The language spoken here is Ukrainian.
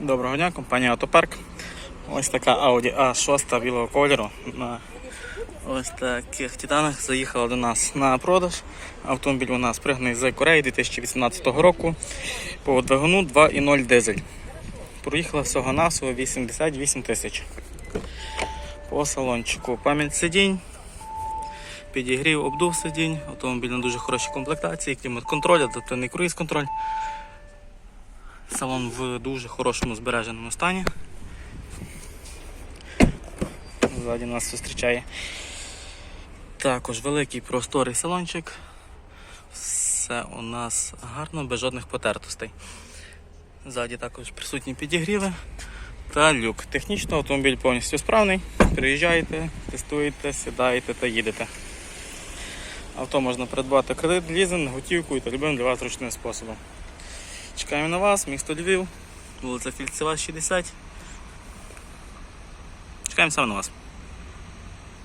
Доброго дня, компанія Автопарк. Ось така Audi A6 білого кольору на ось таких титанах заїхала до нас на продаж. Автомобіль у нас пригнаний з Кореї 2018 року по двигуну 2.0 дизель. Проїхала всього навсього 88 тисяч. По салончику пам'ять сидінь, підігрів, обдув сидінь, автомобіль на дуже хорошій комплектації, клімат-контроль, адаптивний круїз-контроль. Салон в дуже хорошому збереженому стані. Ззаді нас зустрічає також великий просторий салончик. Все у нас гарно, без жодних потертостей. Ззаді також присутні підігріви та люк. Технічно автомобіль повністю справний. Приїжджаєте, тестуєте, сідаєте та їдете. Авто можна придбати кредит, лізинг, готівкою та любим для вас зручним способом. Чекаємо на вас, місто Львів, вулиця Фільцева, 60. Чекаємо саме на вас.